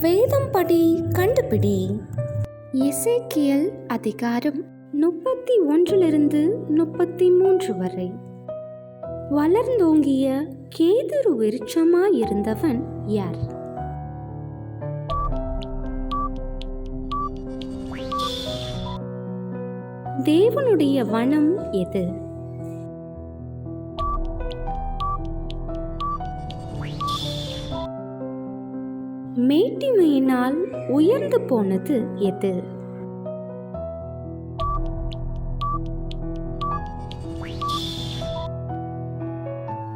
வேதம் படி கண்டுபிடி. இசைக்கியல் அதிகாரம் முப்பத்தி ஒன்றிலிருந்து முப்பத்தி மூன்று வரை. வளர்ந்தோங்கிய கேதுரு விருட்சமாயிருந்தவன் யார்? தேவனுடைய வனம் எது? மேட்டிமையினால் உயர்ந்து போனது எது?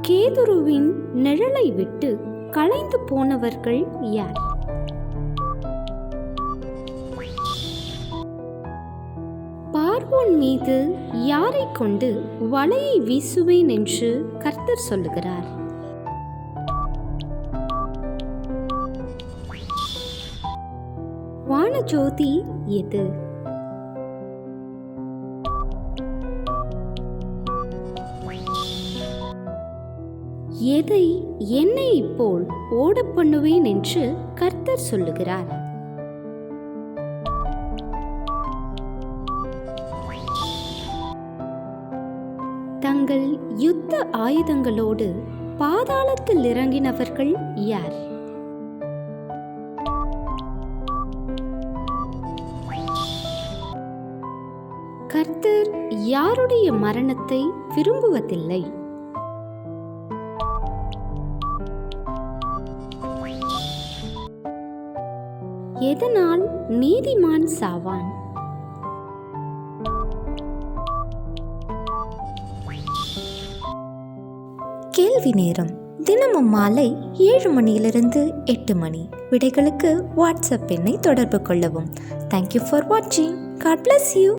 கேதுருவின் நிழலை விட்டு கலைந்து போனவர்கள் யார்? பார்வோன் மீது யாரை கொண்டு வலையை வீசுவேன் என்று கர்த்தர் சொல்லுகிறார். வானஜோதி எது? எதை என்னை இப்போல் ஓட பண்ணுவேன் என்று கர்த்தர் சொல்லுகிறார். தங்கள் யுத்த ஆயுதங்களோடு பாதாளத்தில் இறங்கினவர்கள் யார்? கர்த்தர் யாருடைய மரணத்தை விரும்புவதில்லை? எதனால் நீதிமான் சாவான்? கேள்வி நேரம். தினமும் மாலை ஏழு மணியிலிருந்து எட்டு மணி. விடைகளுக்கு வாட்ஸ்அப் எண்ணை தொடர்பு கொள்ளவும். தேங்க்யூ ஃபார் வாட்சிங் காட் பிளஸ் யூ